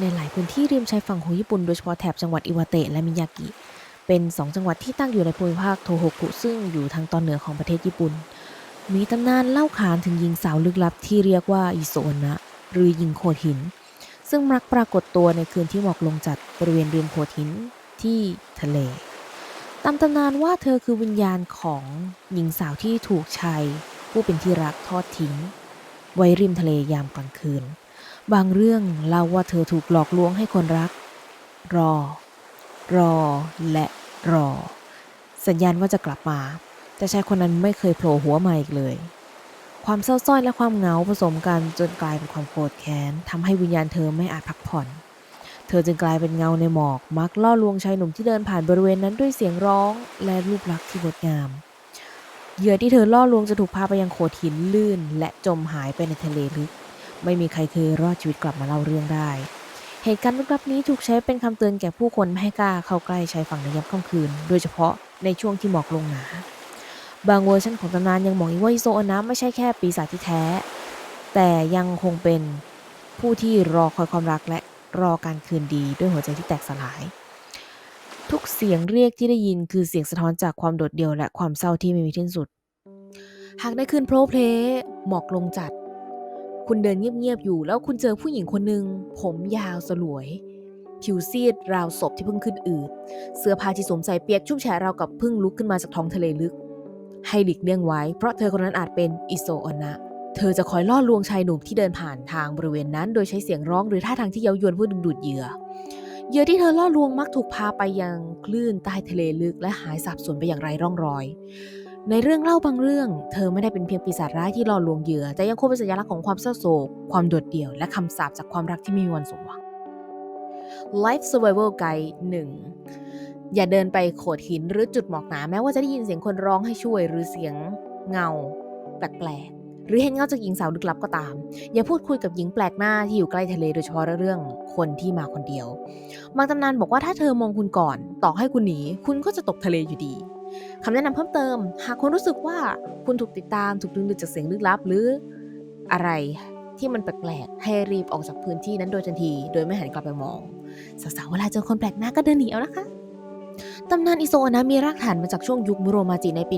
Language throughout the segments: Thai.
ในหลายพื้นที่ริมชายฝั่งของญี่ปุ่นโดยเฉพาะแถบจังหวัดอิวาเตะและมิยากิ เป็น 2 จังหวัดที่ตั้งอยู่ในภูมิภาคโทโฮกุซึ่งอยู่ทางตอนเหนือของประเทศญี่ปุ่น มีตำนานเล่าขานถึงหญิงสาวลึกลับที่เรียกว่าอิโซนะ หรือหญิงโขดหิน ซึ่งมักปรากฏตัวในคืนที่หมอกลงจัดบริเวณริมโขดหินที่ทะเล ตามตำนานว่าเธอคือวิญญาณของหญิงสาวที่ถูกชายผู้เป็นที่รักทอดทิ้ง ไว้ริมทะเลยามกลางคืน บางเรื่องเล่าว่าเธอถูกหลอกลวงให้คนรัก รอ รอ และรอ สัญญาณว่าจะกลับมา แต่ชายคนนั้นไม่เคยโผล่หัวมาอีกเลย ความเศร้าส้อยและความเหงาผสมกันจนกลายเป็นความโกรธแค้นทำให้วิญญาณเธอไม่อาจพักผ่อน เธอจึงกลายเป็นเงาในหมอก มักล่อลวงชายหนุ่มที่เดินผ่านบริเวณนั้นด้วยเสียงร้องและรูปลักษณ์ที่งดงามเหยื่อที่เธอล่อลวงจะถูกพาไปยังโขดหินลื่น และจมหายไปในทะเลลึก ไม่มีใครเคยรอดชีวิตกลับมาเล่าเรื่องได้ เหตุการณ์ลึกลับนี้ถูกใช้เป็นคำเตือนแก่ผู้คนไม่ให้กล้าเข้าใกล้ชายฝั่งในยามค่ำคืน โดยเฉพาะในช่วงที่หมอกลงหนา บางเวอร์ชันของตำนานยังบอกอีกว่าอิโซอนะไม่ใช่แค่ปีศาจที่แท้ แต่ยังคงเป็นผู้ที่รอคอยความรักและรอการคืนดีด้วยหัวใจที่แตกสลาย ทุกเสียงเรียกที่ได้ยินคือเสียงสะท้อนจากความโดดเดี่ยวและความเศร้าที่ไม่มีที่สุด หากในคืนโพลเพลหมอกลงจัด คุณเดินเงียบๆอยู่ แล้วคุณเจอผู้หญิงคนหนึ่งผมยาวสลวย ผิวซีดราวศพที่เพิ่งขึ้นอืดเสื้อผ้าที่สวมใส่เปียกชุ่มแฉะราวกับเพิ่งลุกขึ้นมาจากท้องทะเลลึก ให้หลีกเลี่ยงไว้ เพราะเธอคนนั้นอาจเป็นอิโซอนะเธอจะคอยล่อลวงชายหนุ่มที่เดินผ่านทางบริเวณนั้น โดยใช้เสียงร้องหรือท่าทางที่เย้ายวนเพื่อดึงดูดเหยื่อเหยื่อที่เธอล่อลวงมักถูกพาไปยังคลื่นใต้ทะเลลึกและหายสาบสูญไปอย่างไร้ร่องรอย ในเรื่องเล่าบางเรื่อง เธอไม่ได้เป็นเพียงปีศาจร้ายที่ล่อลวงเหยื่อ แต่ยังคงเป็นสัญลักษณ์ของความเศร้าโศก ความโดดเดี่ยว และคำสาปจากความรักที่ไม่มีวันสมหวัง Life Survival Guide 1 อย่าเดินไปโขดหินหรือจุดหมอกหนาแม้ว่าจะได้ยินเสียงคนร้องให้ช่วยหรือเสียงเงา แปลก หรือเห็นเงาจากหญิงสาวลึกลับก็ตาม อย่าพูดคุยกับหญิงแปลกหน้าที่อยู่ใกล้ทะเลโดยเฉพาะเรื่องคนที่มาคนเดียวบางตำนานบอกว่าถ้าเธอมองคุณก่อน ต่อให้คุณหนี คุณก็จะตกทะเลอยู่ดีคำแนะนำเพิ่มเติม หากคุณรู้สึกว่าคุณถูกติดตามถูกดึงดูดจากเสียงลึกลับ หรืออะไรที่มันแปลกๆให้รีบออกจากพื้นที่นั้นโดยทันที โดยไม่หันกลับไปมอง สาวๆเวลาเจอคนแปลกหน้าก็เดินหนีเอานะคะ ตำนานอิโซอนะมีรากฐานมาจากช่วงยุคมุโรมาจิในปี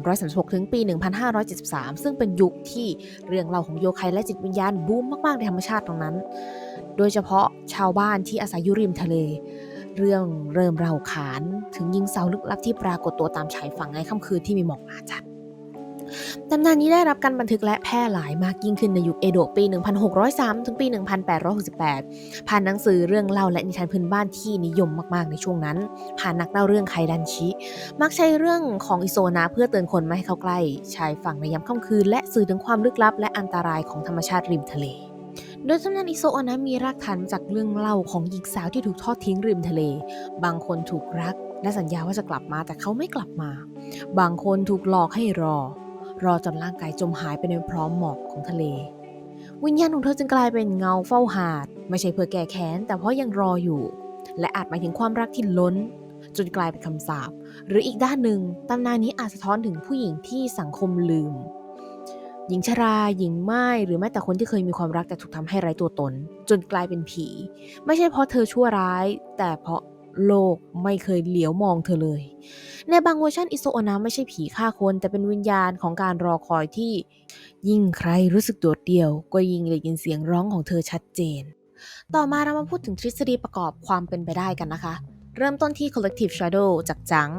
1336 ถึงปี 1573 ซึ่งเป็นยุคที่เรื่องเล่าของโยคัยและจิตวิญญาณบูมมาก ๆ ในธรรมชาติตรงนั้น โดยเฉพาะชาวบ้านที่อาศัยอยู่ริมทะเล เรื่องเริ่มเล่าขาน ถึงยิงสาวลึกลับที่ปรากฏตัวตามชายฝั่งในค่ำคืนที่มีหมอกหนาจัด ตำนานนี้ได้รับการบันทึกและแพร่หลายมากยิ่งขึ้นในยุคเอโดะปี 1603 ถึงปี 1868 ผ่านหนังสือเรื่องเล่าและนิทานพื้นบ้านที่นิยมมากๆในช่วงนั้น ผ่านนักเล่าเรื่องไคดันชิ มักใช้เรื่องของอิโซนะเพื่อเตือนคนไม่ให้เข้าใกล้ ชายฝั่งในยามค่ำคืน และสื่อถึงความลึกลับ และอันตรายของธรรมชาติริมทะเลโดยตำนานอิโซอนะมีรากฐานมาจากเรื่องเล่าของหญิงสาวที่ถูกทอดทิ้งริมทะเล บางคนถูกรัก และสัญญาว่าจะกลับมาแต่เขาไม่กลับมา บางคนถูกหลอกให้รอ รอจนร่างกายจมหายไปในพร้อมหมอกของทะเล วิญญาณของเธอจึงกลายเป็นเงาเฝ้าหาด ไม่ใช่เพื่อแก้แค้น แต่เพราะยังรออยู่ และอาจหมายถึงความรักที่ล้น จนกลายเป็นคำสาปหรืออีกด้านหนึ่งตำนานนี้อาจสะท้อนถึงผู้หญิงที่สังคมลืม หญิงชรา หญิงไม้หรือแม้แต่คนที่เคยมีความรักแต่ถูกทำให้ไร้ตัวตน จนกลายเป็นผี ไม่ใช่เพราะเธอชั่วร้าย แต่เพราะ โลกไม่เคยเหลียวมองเธอเลย ในบางเวอร์ชันอิโซโอนะไม่ใช่ผีฆ่าคน แต่เป็นวิญญาณของการรอคอยที่ ยิ่งใครรู้สึกโดดเดี่ยว ก็ยิ่งได้ยินเสียงร้องของเธอชัดเจน ต่อมาเรามาพูดถึงทฤษฎีประกอบความเป็นไปได้กันนะคะ เริ่มต้นที่ collective shadow จากจัง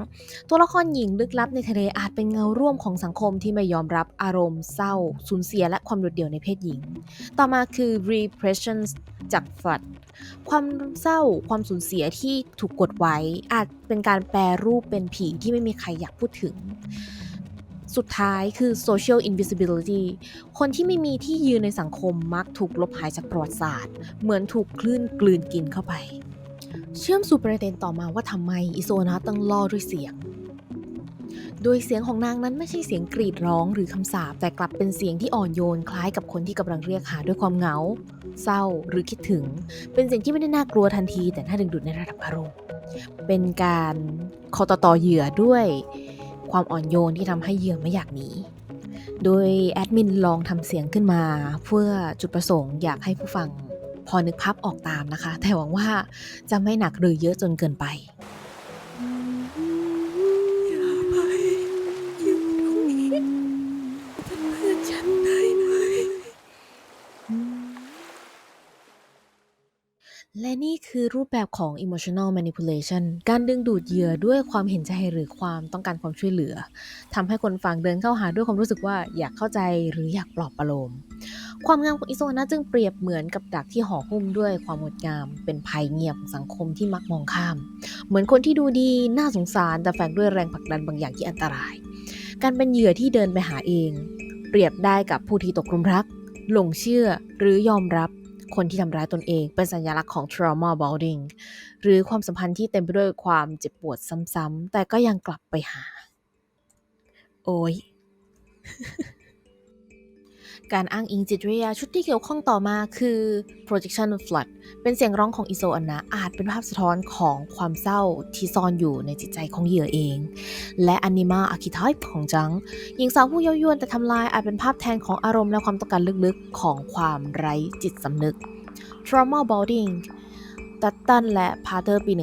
ตัวละครหญิงลึกลับในทะเลอาจเป็นเงาร่วมของสังคมที่ไม่ยอมรับอารมณ์เศร้า สูญเสียและความโดดเดี่ยวในเพศหญิง ต่อมาคือ repression จาก flood ความเศร้าความสูญเสียที่ถูกกดไว้ อาจเป็นการแปรรูปเป็นผีที่ไม่มีใครอยากพูดถึงสุดท้ายคือ social invisibility คนที่ไม่มีที่ยืนในสังคมมักถูกลบหายจากประวัติศาสตร์ เหมือนถูกคลื่นกลืนกินเข้าไป เชื่อมสู่ประเด็นต่อมาว่าทำไมอิโซนะต้องล่อด้วยเสียง โดยเสียงของนางนั้นไม่ใช่เสียงกรีดร้องหรือคำสาปแต่กลับเป็นเสียงที่อ่อนโยนคล้ายกับคนที่กำลังเรียกหาด้วยความเหงา เศร้าหรือคิดถึง เป็นเสียงที่ไม่ได้น่ากลัวทันที แต่น่าดึงดูดในระดับอารมณ์เป็นการคอตต่อเหยื่อด้วย ความอ่อนโยนที่ทำให้เหยื่อไม่อยากหนีโดยแอดมินลองทำเสียงขึ้นมา เพื่อจุดประสงค์อยากให้ผู้ฟัง พพอนึกภาพออกตามนะคะ แต่หวังว่าจะไม่หนักหรือเยอะจนเกินไปอย่าไปอยู่ตรงนี้เป็นเพื่อนฉันได้ไหมและนี่คือรูปแบบของ emotional manipulation การดึงดูดเหยื่อด้วยความเห็นใจหรือความต้องการความช่วยเหลือทำให้คนฟังเดินเข้าหาด้วยความรู้สึกว่าอยากเข้าใจหรืออยากปลอบประโลม ความงามของอิโซนะจึงเปรียบเหมือนกับดักที่ห่อหุ้มด้วยความงดงาม เป็นภัยเงียบของสังคมที่มักมองข้าม เหมือนคนที่ดูดีน่าสงสารแต่แฝงด้วยแรงผลักดันบางอย่างที่อันตราย การเป็นเหยื่อที่เดินไปหาเอง เปรียบได้กับผู้ที่ตกหลุมรัก หลงเชื่อหรือยอมรับคนที่ทำร้ายตนเองเป็นสัญลักษณ์ของ trauma bonding หรือความสัมพันธ์ที่เต็มไปด้วยความเจ็บปวดซ้ำๆแต่ก็ยังกลับไปหา โอ้ย การอ้างอิงจิตวิทยาชุดที่เกี่ยวข้องต่อมาคือ projection flood เป็นเสียงร้องของอิโซอันนะอาจเป็นภาพสะท้อนของความเศร้าที่ซ่อนอยู่ในจิตใจของเหยื่อเอง และ Anima Archetype ของจัง หญิงสาวผู้เย้ายวนแต่ทำลายอาจเป็นภาพแทนของอารมณ์และความต้องการลึกๆ ของความไร้จิตสำนึก Trauma Bonding ตัตตันและพาเตอร์ปี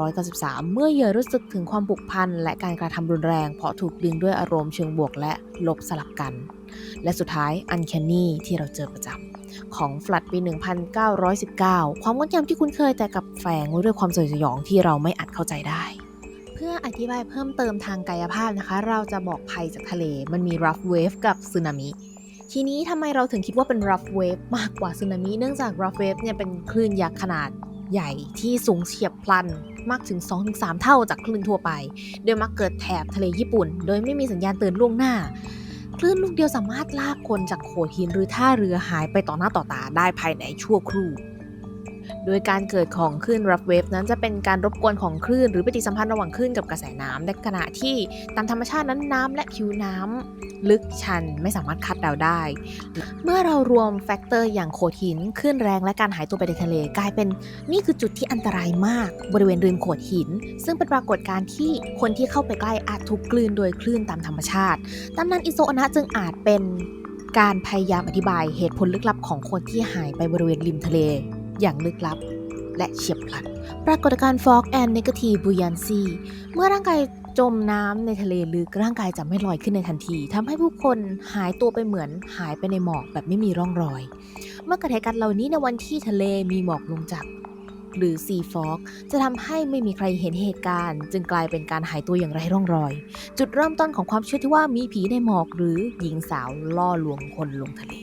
1993 เมื่อเหยื่อรู้สึกถึงความผูกพันและการกระทำรุนแรงเพราะถูกดึงด้วยอารมณ์เชิงบวกและลบสลับกัน และสุดท้าย Uncanny ที่เราเจอประจำของฟลัดปี 1919 ความงดงามที่คุ้นเคยแต่กับแฝงด้วยความสยดสยองที่เราไม่อาจเข้าใจได้ เพื่ออธิบายเพิ่มเติมทางกายภาพนะคะ เราจะบอกภัยจากทะเล มันมี rough wave กับสึนามิทีนี้ทำไมเราถึงคิดว่าเป็น rough wave มากกว่าสึนามิเนื่องจาก rough wave เนี่ยเป็นคลื่นยักษ์ขนาด ใหญ่ที่สูงเฉียบพลันมากถึง 2-3 เท่าจากคลื่นทั่วไป โดยมักเกิดแถบทะเลญี่ปุ่น โดยไม่มีสัญญาณเตือนล่วงหน้า คลื่นลูกเดียวสามารถลากคนจากโขดหินหรือท่าเรือหายไปต่อหน้าต่อตาได้ภายในชั่วครู่ โดยการเกิดของคลื่นรับเวฟนั้นจะเป็นการรบกวนของคลื่น หรือปฏิสัมพันธ์ระหว่างคลื่นกับกระแสน้ำในขณะที่ตามธรรมชาตินั้นน้ำและผิวน้ำลึกชันไม่สามารถคาดเดาได้ เมื่อเรารวมแฟกเตอร์อย่างโขดหินคลื่นแรงและการหายตัวไปในทะเลกลายเป็น นี่คือจุดที่อันตรายมากบริเวณริมโขดหิน ซึ่งเป็นปรากฏการณ์ที่คนที่เข้าไปใกล้อาจถูกกลืนโดยคลื่นตามธรรมชาติตำนานอิโซอนะจึงอาจเป็นการพยายามอธิบายเหตุผลลึกลับของคนที่หายไปบริเวณริมทะเล อย่างลึกลับ และเฉียบพลัน ปรากฏการณ์ fog and negative buoyancy เมื่อร่างกายจมน้ำในทะเลลึกร่างกายจะไม่ลอยขึ้นในทันทีทำให้ผู้คนหายตัวไปเหมือนหายไปในหมอกแบบไม่มีร่องรอย เมื่อเกิดเหตุการณ์เหล่านี้ในวันที่ทะเลมีหมอกลงจากหรือ sea fog จะทำให้ไม่มีใครเห็นเหตุการณ์ จึงกลายเป็นการหายตัวอย่างไร้ร่องรอย จุดเริ่มต้นของความเชื่อที่ว่ามีผีในหมอกหรือหญิงสาวล่อลวงคนลงทะเล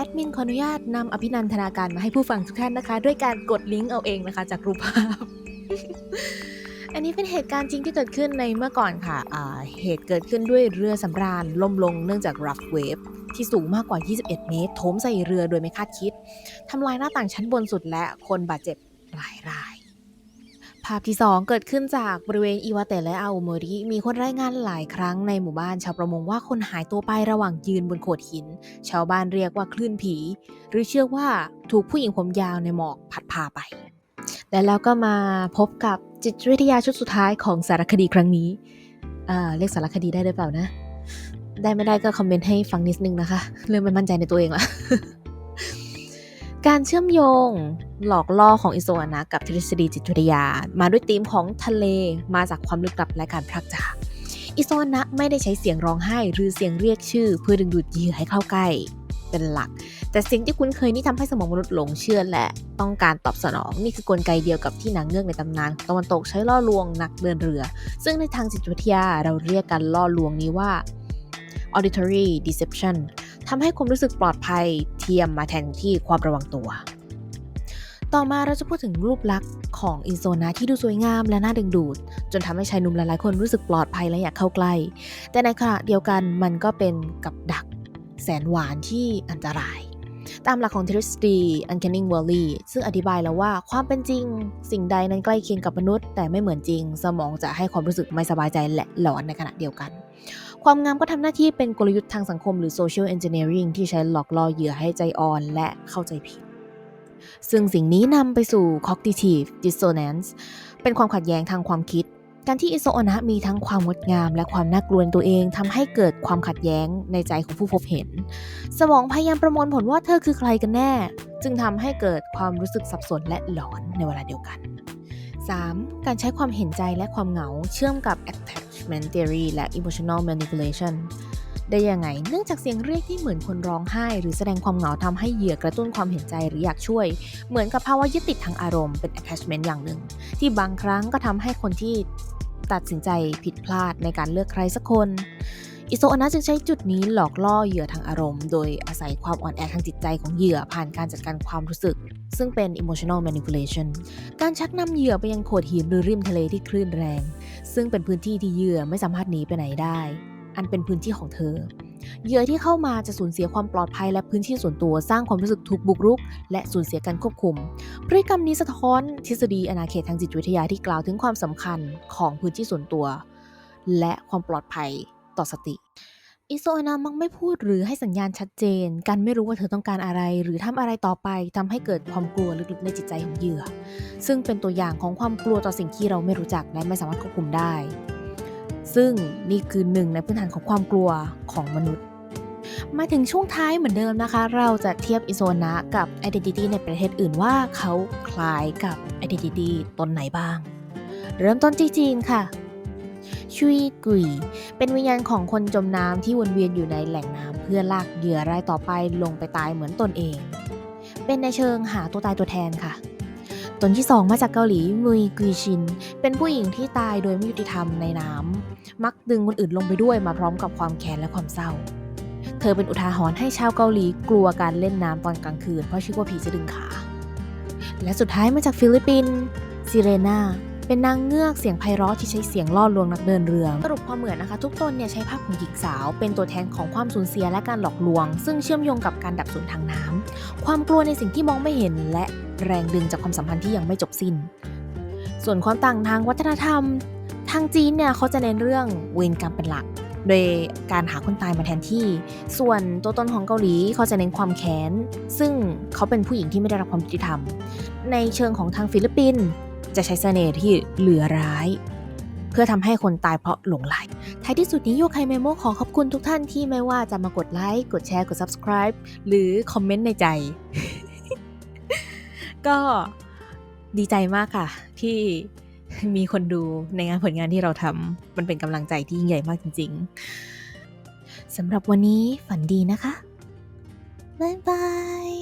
อดมินขออนุญาตนำอภินันทนาการมาให้ผู้ฟังทุกท่านนะคะ ด้วยการกดลิงก์เอาเองนะคะ จากรูปภาพ อันนี้เป็นเหตุการณ์จริงที่เกิดขึ้นในเมื่อก่อนค่ะะเหตุเกิดขึ้นด้วยเรือสำราญล่มลงเนื่องจาก rough wave ที่สูงมากกว่า 21 เมตรโถมใส่เรือโดยไม่คาดคิดทำลายหน้าต่างชั้นบนสุดและคนบาดเจ็บหลายรายาพที่ 2 เกิดขึ้นจากบริเวณอิวาเตะและอาโอโมริ มีคนรายงานหลายครั้งในหมู่บ้านชาวประมงว่าคนหายตัวไประหว่างยืนบนโขดหิน ชาวบ้านเรียกว่าคลื่นผี หรือเชื่อว่าถูกผู้หญิงผมยาวในหมอกพัดพาไป และแล้วก็มาพบกับจิตวิทยาชุดสุดท้ายของสารคดีครั้งนี้เอ่อเรียกสารคดีได้หรือเปล่านะ ได้ไม่ได้ก็คอมเมนต์ให้ฟังนิดนึงนะคะ เริ่มไม่มั่นใจในตัวเองละ การเชื่อมโยงหลอกล่อของอิโซอานะกับทฤษฎีจิตวิทยา มาด้วยธีมของทะเลมาจากความลึกลับและการพลักจากอิโซอานะไม่ได้ใช้เสียงร้องไห้ หรือเสียงเรียกชื่อ เพื่อดึงดูดเหยื่อให้เข้าใกล้เป็นหลัก แต่สิ่งที่คุ้นเคยนี่ทำให้สมองมนุษย์หลงเชื่อและต้องการตอบสนอง นี่คือกลไกเดียวกับที่นางเงือกในตำนานตะวันตกใช้ล่อลวงนักเดินเรือ ซึ่งในทางจิตวิทยาเราเรียกการล่อลวงนี้ว่า auditory deception ทำให้ความรู้สึกปลอดภัยเทียมมาแทนที่ความระวังตัว ต่อมาเราจะพูดถึงรูปลักษณ์ของอินโซนาที่ดูสวยงามและน่าดึงดูด จนทำให้ชายหนุ่มหลายๆ คนรู้สึกปลอดภัยและอยากเข้าใกล้ แต่ในขณะเดียวกันมันก็เป็นกับดักแสนหวานที่อันตราย ตามหลักของทฤษฎี Uncanny Valley ซึ่งอธิบายแล้วว่าความเป็นจริง สิ่งใดนั้นใกล้เคียงกับมนุษย์ แต่ไม่เหมือนจริง สมองจะให้ความรู้สึกไม่สบายใจและหลอนในขณะเดียวกัน ความงามก็ทำหน้าที่เป็นกลยุทธ์ทางสังคมหรือ social engineering ที่ใช้หลอกล่อเหยื่อให้ใจอ่อนและเข้าใจผิด ซึ่งสิ่งนี้นำไปสู่ cognitive dissonance เป็นความขัดแย้งทางความคิด การที่อิโซโอนะมีทั้งความงดงามและความน่ากลัวในตัวเองทำให้เกิดความขัดแย้งในใจของผู้พบเห็น สมองพยายามประมวลผลว่าเธอคือใครกันแน่ จึงทำให้เกิดความรู้สึกสับสนและหลอนในเวลาเดียวกัน 3. การใช้ความเห็นใจและความเหงาเชื่อมกับ attachment theory และ emotional manipulation ได้ยังไง เนื่องจากเสียงเรียกที่เหมือนคนร้องไห้ หรือแสดงความเหงาทำให้เหยื่อกระตุ้นความเห็นใจหรืออยากช่วย เหมือนกับภาวะยึดติดทางอารมณ์เป็น attachment อย่างหนึ่ง ที่บางครั้งก็ทำให้คนที่ตัดสินใจผิดพลาดในการเลือกใครสักคน อิโซอนะจึงใช้จุดนี้หลอกล่อเหยื่อทางอารมณ์ โดยอาศัยความอ่อนแอทางจิตใจของเหยื่อผ่านการจัดการความรู้สึก ซึ่งเป็น emotional manipulation การชักนำเหยื่อไปยังโขดหินหรือริมทะเลที่คลื่นแรง ซึ่งเป็นพื้นที่ที่เหยื่อไม่สามารถหนีไปไหนได้ อันเป็นพื้นที่ของเธอเหยื่อที่เข้ามาจะสูญเสียความปลอดภัยและพื้นที่ส่วนตัวสร้างความรู้สึกถูกบุกรุก และสูญเสียการควบคุม พฤติกรรมนี้สะท้อนทฤษฎีอาณาเขตทางจิตวิทยาที่กล่าวถึงความสำคัญของพื้นที่ส่วนตัว และความปลอดภัย ต่อสติอิโซอานามักไม่พูดหรือให้สัญญาณชัดเจน การไม่รู้ว่าเธอต้องการอะไร หรือทำอะไรต่อไปทำให้เกิดความกลัวลึกๆในจิตใจของเหยื่อ ซึ่งเป็นตัวอย่างของความกลัวต่อสิ่งที่เราไม่รู้จักและไม่สามารถควบคุมได้ ซึ่งนี่คือหนึ่งในพื้นฐานของความกลัวของมนุษย์ มาถึงช่วงท้ายเหมือนเดิมนะคะ เราจะเทียบอิโซนะกับ Identity ในประเทศอื่นว่าเขาคล้ายกับ Identity ตนไหนบ้าง เริ่มต้นที่จีนค่ะ ชุยกุย เป็นวิญญาณของคนจมน้ำที่วนเวียนอยู่ในแหล่งน้ำเพื่อลากเหยื่อรายต่อไปลงไปตายเหมือนตนเอง เป็นในเชิงหาตัวตายตัวแทนค่ะตนที่สองมาจากเกาหลีมุยกุยชิน เป็นผู้หญิงที่ตายโดยไม่ยุติธรรมในน้ำ มักดึงคนอื่นลงไปด้วยมาพร้อมกับความแค้นและความเศร้า เธอเป็นอุทาหรณ์ให้ชาวเกาหลีกลัวการเล่นน้ำตอนกลางคืนเพราะเชื่อว่าผีจะดึงขา และสุดท้ายมาจากฟิลิปปินส์ซิเรนา เป็นนางเงือกเสียงไพเราะที่ใช้เสียงล่อลวงนักเดินเรือสรุปความเหมือนนะคะ ทุกตนเนี่ยใช้ภาพของหญิงสาว เป็นตัวแทนของความสูญเสียและการหลอกลวง ซึ่งเชื่อมโยงกับการดับสูญทางน้ำความกลัวในสิ่งที่มองไม่เห็น และแรงดึงจากความสัมพันธ์ที่ยังไม่จบสิ้น ส่วนความต่างทางวัฒนธรรม ทางจีนเนี่ยเขาจะเน้นเรื่องเวรกรรมเป็นหลักโดยการหาคนตายมาแทนที่ ส่วนตัวตนของเกาหลีเขาจะเน้นความแค้น ซึ่งเขาเป็นผู้หญิงที่ไม่ได้รับความยุติธรรม ในเชิงของทางฟิลิปปินส์ จะใช้เสน่ห์ที่เหลือร้าย เพื่อทำให้คนตายเพราะหลงไหล ท้ายที่สุดนี้โยคไคเมโมขอขอบคุณทุกท่านที่ไม่ว่าจะมากดไลค์ กดแชร์ กด subscribe หรือคอมเมนต์ในใจ ก็ดีใจมากค่ะ ที่มีคนดูในงานผลงานที่เราทำมันเป็นกำลังใจที่ยิ่งใหญ่มากจริง ๆสำหรับวันนี้ฝันดีนะคะ บ๊ายบาย